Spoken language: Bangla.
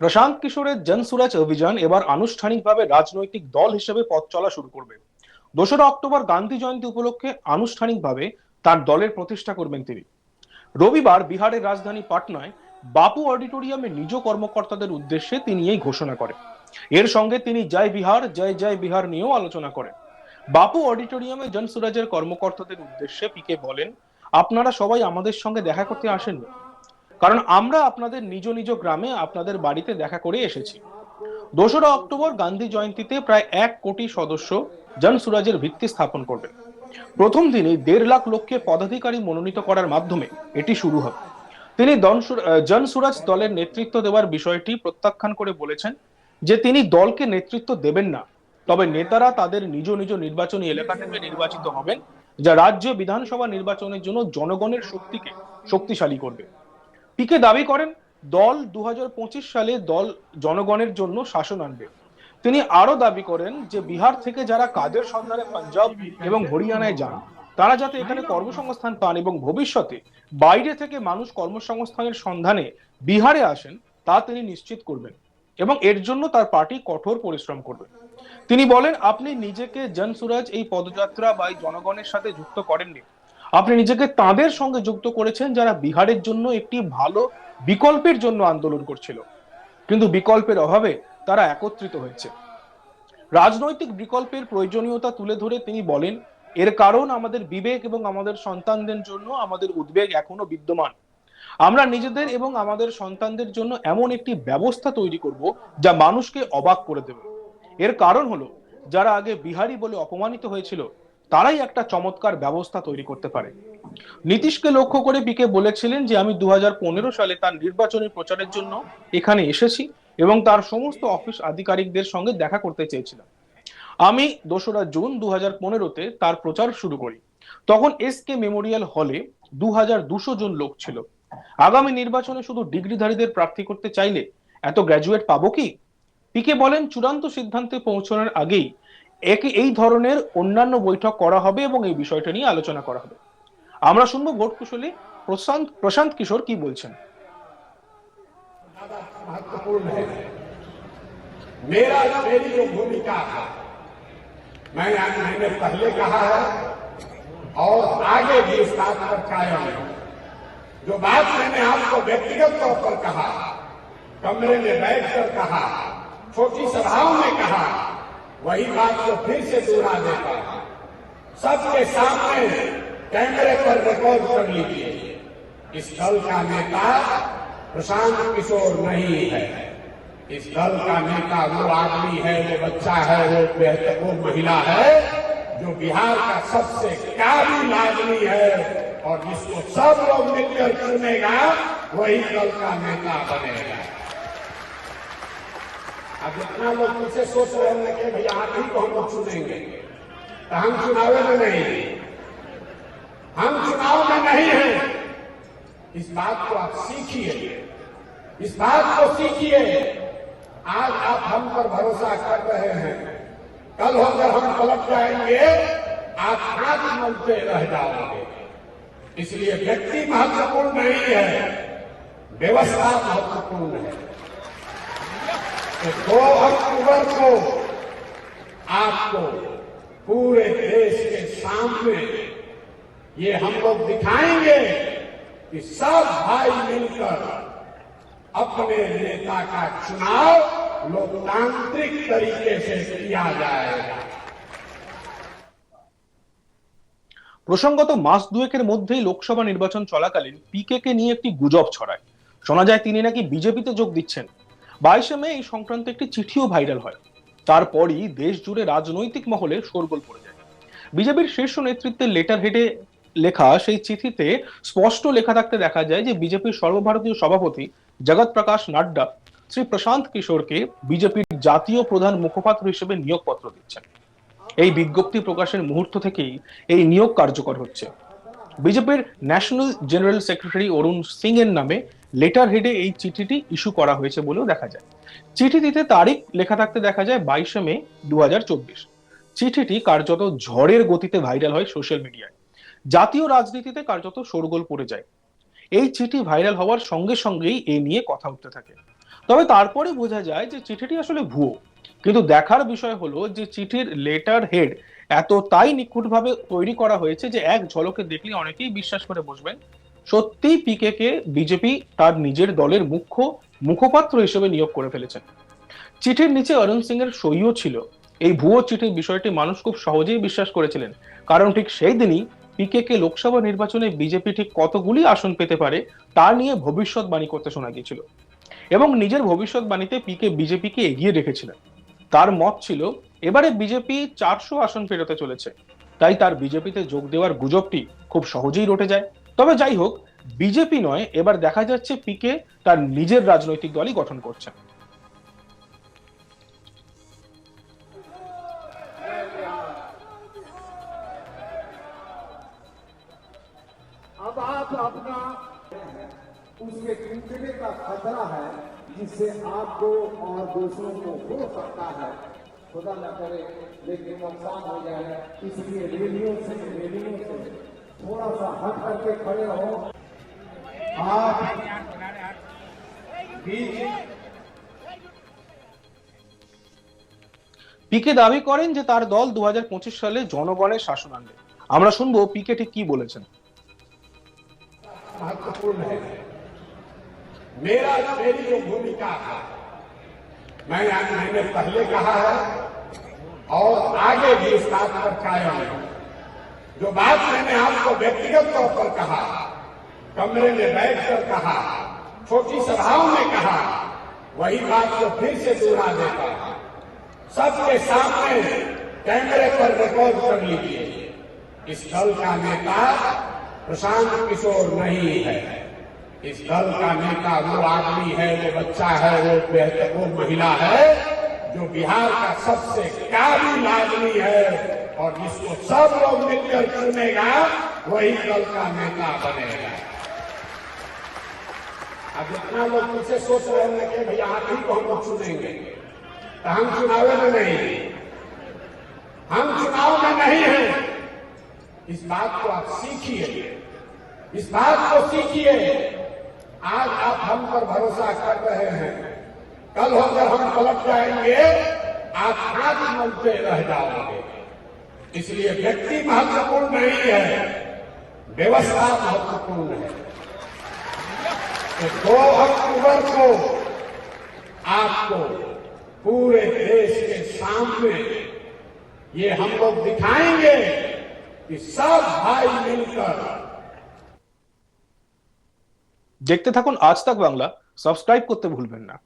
প্রশান্ত কিশোরের জনসুরাজ অভিযান এবার আনুষ্ঠানিকভাবে রাজনৈতিক দল হিসেবে পথ চলা শুরু করবে। দোসরা অক্টোবর গান্ধী জয়ন্তী উপলক্ষে আনুষ্ঠানিকভাবে তার দলের প্রতিষ্ঠা করবেন তিনি। রবিবার বিহারের রাজধানী পাটনায় বাপু অডিটোরিয়ামে নিজ কর্মকর্তাদের উদ্দেশ্যে তিনি এই ঘোষণা করেন। এর সঙ্গে তিনি জয় বিহার, জয় জয় বিহার নিয়েও আলোচনা করেন। বাপু অডিটোরিয়ামে জনসুরাজের কর্মকর্তাদের উদ্দেশ্যে পিকে বলেন, আপনারা সবাই আমাদের সঙ্গে দেখা করতে আসেননি। কারণ আমরা আপনাদের নিজ নিজ গ্রামে আপনাদের বাড়িতে দেখা করে এসেছি। দোসরা অক্টোবর গান্ধী জয়ন্তীতে প্রায় এক কোটি সদস্য জনসুরাজের ভিত্তি স্থাপন করবেন প্রথম দিনে দেড় লাখ লোককে পদাধিকারী মনোনীত করার মাধ্যমে এটি শুরু হবে। তিনি জনসুরাজ দলের নেতৃত্ব দেওয়ার বিষয়টি প্রত্যাখ্যান করে বলেছেন যে তিনি দলকে নেতৃত্ব দেবেন না। তবে নেতারা তাদের নিজ নিজ নির্বাচনী এলাকা থেকে নির্বাচিত হবেন, যা রাজ্য বিধানসভা নির্বাচনের জন্য জনগণের শক্তিকে শক্তিশালী করবে। পিকে দাবি করেন, দল দু সালে দল জনগণের জন্য শাসন আনবে। তিনি আরও দাবি করেন যে বিহার থেকে যারা কাজের সন্ধানে পাঞ্জাব এবং হরিয়ানায় যান, তারা যাতে এখানে কর্মসংস্থান পান এবং ভবিষ্যতে বাইরে থেকে মানুষ কর্মসংস্থানের সন্ধানে বিহারে আসেন, তা তিনি নিশ্চিত করবেন এবং এর জন্য তার পার্টি কঠোর পরিশ্রম করবে। তিনি বলেন, আপনি নিজেকে জনসুরাজ এই পদযাত্রা বা জনগণের সাথে যুক্ত করেননি। আপনি নিজেকে তাদের সঙ্গে যুক্ত করেছেন যারা বিহারের জন্য একটি ভালো বিকল্পের জন্য আন্দোলন করছিল। কিন্তু বিকল্পের অভাবে তারা একত্রিত হয়েছে। রাজনৈতিক বিকল্পের প্রয়োজনীয়তা তুলে ধরে তিনি বলেন, এর কারণ আমাদের বিবেক এবং আমাদের সন্তানদের জন্য আমাদের উদ্বেগ এখনও বিদ্যমান। আমরা নিজেদের এবং আমাদের সন্তানদের জন্য এমন একটি ব্যবস্থা তৈরি করব যা মানুষকে অবাক করে দেবে। এর কারণ হলো, যারা আগে বিহারি বলে অপমানিত হয়েছিল তারাই একটা চমৎকার ব্যবস্থা তৈরি করতে পারে। নীতিশকে লক্ষ্য করে পিকে বলেছিলেন যে, আমি দু হাজার পনেরো সালে তার নির্বাচনী প্রচারের জন্য এখানে এসেছি এবং তার সমস্ত অফিস আধিকারিকদের সঙ্গে দেখা করতে চেয়েছিলাম। আমি দোসরা জুন দু হাজার পনেরোতে তার প্রচার শুরু করি। তখন এস কে মেমোরিয়াল হলে দু হাজার দুশো জন লোক ছিল। আগামী নির্বাচনে শুধু ডিগ্রিধারীদের প্রার্থী করতে চাইলে এত গ্র্যাজুয়েট পাবো কি? পিকে বলেন, চূড়ান্ত সিদ্ধান্তে পৌঁছানোর আগেই একই এই ধরনের অন্যান্য বৈঠক করা হবে এবং এই বিষয়টা নিয়ে আলোচনা করা হবে আমরা শুনবো ভোট কুশলী প্রশান্ত প্রশান্ত কিশোর কি বলছেন महत्वपूर्ण है मेरा मेरी जो भूमिका है मैं मैंने पहले कहा है और आगे भी इस बात पर कायम है जो बात मैंने आपको व्यक्तिगत तौर पर कहा कमरे में बैठकर कहा छोटी सभाओं में कहा وہی بات کو پھر سے سنا دیتا ہے سب کے سامنے کیمرے پر ریکارڈ کر لیجیے اس دل کا نیتا پرشانت کشور نہیں ہے۔ اس دل کا نیتا وہ آدمی ہے، وہ بچہ ہے، وہ بہتر، وہ مہیلا ہے جو بہار کا سب سے قابل آدمی ہے۔ اور جس کو سب لوگ مل کر چنے گا، وہی دل کا نیتا بنے گا۔ اب اتنا لوگ مجھ سے سوچ رہے ہیں کہ بھائی آپ ہی کو ہم لوگ چنیں گے۔ تو ہم چناؤ میں نہیں ہیں۔ ہم چناؤ میں نہیں ہیں۔ اس بات کو آپ سیکھیے۔ اس بات کو سیکھیے۔ آج آپ ہم پر بھروسہ کر رہے ہیں۔ کل ہو کر ہم پلٹ جائیں گے۔ آپ آج ملتے رہ جاؤ گے۔ اس لیے ویکتی مہتوپورن نہیں ہے۔ ویوستھا مہتوپورن ہے۔ दो अक्टूबर को आपको पूरे देश के सामने ये हम लोग दिखाएंगे कि सब भाई मिलकर अपने नेता का चुनाव लोकतांत्रिक तरीके से किया जाएगा প্রসঙ্গত মাস দুয়েকের মধ্যেই লোকসভা নির্বাচন চলাকালীন পিকে কে নিয়ে একটি গুজব ছড়ায় শোনা যায় তিনি নাকি বিজেপিতে যোগ দিচ্ছেন বাইশে মে এই সংক্রান্ত একটি চিঠিও ভাইরাল হয়। তারপরই দেশ জুড়ে রাজনৈতিক মহলে শোরগোল পড়ে যায়। বিজেপির শীর্ষ নেতৃত্বের লেটার হেডে লেখা সেই চিঠিতে স্পষ্ট লেখা থাকতে দেখা যায় যে, বিজেপির সর্বভারতীয় সভাপতি জগৎ প্রকাশ নাড্ডা শ্রী প্রশান্ত কিশোরকে বিজেপির জাতীয় প্রধান মুখপাত্র হিসেবে নিয়োগপত্র দিচ্ছেন। এই বিজ্ঞপ্তি প্রকাশের মুহূর্ত থেকেই এই নিয়োগ কার্যকর হচ্ছে। বিজেপির national general secretary Arun Singh এর নামে লেটার হেডে এই চিঠিটি ইস্যু করা হয়েছে বলেও দেখা যায়। চিঠিটিতে তারিখ লেখা থাকতে দেখা যায় বাইশে মে দু চিঠিটি কার্যত ঝড়ের গতিতে ভাইরাল হয় সোশ্যাল মিডিয়ায় জাতীয় রাজনীতিতে কার্যত শোরগোল পড়ে যায়। এই চিঠি ভাইরাল হওয়ার সঙ্গে সঙ্গেই এই নিয়ে কথা উঠতে থাকে। তবে তারপরে বোঝা যায় যে চিঠিটি আসলে ভুয়ো। কিন্তু দেখার বিষয় হলো যে চিঠির লেটার হেড এতটাই নিখুঁতভাবে তৈরি করা হয়েছে যে এক ঝলকে দেখলে অনেকেই বিশ্বাস করে বসবেন সত্যিই পিকে কে বিজেপি তার নিজের দলের মুখ্য, মুখপাত্র হিসেবে নিয়োগ করে ফেলেছেন চিঠির নিচে অরুণ সিং এর সইও ছিল। এই ভুয়ো চিঠির বিষয়টি মানুষ খুব সহজেই বিশ্বাস করেছিলেন। কারণ ঠিক সেই দিনই পিকে কে লোকসভা নির্বাচনে বিজেপি ঠিক কতগুলি আসন পেতে পারে, তা নিয়ে ভবিষ্যৎবাণী করতে শোনা গিয়েছিল। এবং নিজের ভবিষ্যৎবাণীতে পিকে বিজেপিকে এগিয়ে রেখেছিলেন। তার মত ছিল, এবারে বিজেপি চারশো আসন ফেরতে চলেছে। তাই তার বিজেপিতে যোগ দেওয়ার গুজবটি খুব সহজেই রটে যায়। তবে যাই হোক বিজেপি নয় এবার দেখা যাচ্ছে পিকে তার নিজের রাজনৈতিক দলই গঠন করছেন अब आप अपना उसके टूटने का खतरा है जिससे आपको और दूसरों को हो सकता है खुदा न करे लेकिन नुकसान हो जाए इसलिए रैलियों से रैलियों से थोड़ा सा हट करके खड़े हो आप बीच পিকে দাবি করেন যে তার দল দু সালে জনগণের শাসন আনবে আমরা শুনবো পিকে ঠিক কি বলেছেন महत्वपूर्ण है मेरा मेरी जो भूमिका है मैंने आज मैंने पहले कहा है और आगे भी इस बात पर कायम है جو بات میں نے آپ کو ویکتیگت طور پر کہا، کمرے میں بیٹھ کر کہا، چھوٹی سبھاؤں میں کہا، وہی بات کو پھر سے دہرا دیتا ہوں سب کے سامنے کیمرے پر ریکارڈ کر لیجیے اس دل کا نیتا پرشانت کشور نہیں ہے۔ اس دل کا نیتا وہ آدمی ہے، وہ بچہ ہے، وہ بہتر وہ مہیلا ہے جو بہار کا سب سے کاری آدمی ہے۔ اور جس کو سب لوگ مل کر چنے گا، وہی کل کا نیتا بنے گا۔ اب اتنا لوگ مجھ سے سوچ رہے ہیں کہ بھیا آپ ہی کو ہم لوگ چنیں گے۔ تو ہم چناؤ میں نہیں ہم چناؤ میں نہیں ہیں۔ اس بات کو آپ سیکھیے۔ اس بات کو سیکھیے۔ آج آپ ہم پر بھروسہ کر رہے ہیں۔ کل ہو کر ہم پلٹ جائیں گے، آپ ہاتھ ملتے رہ جاؤ گے۔ اس لیے ویکتی مہتوپورن نہیں ہے، ویوستھا مہتوپورن ہے۔ دو اکتوبر کو آپ کو پورے دیش کے سامنے یہ ہم لوگ دکھائیں گے کہ سب بھائی مل کر دیکھتے থাকুন آج تک বাংলা سبسکرائب کرتے بھول না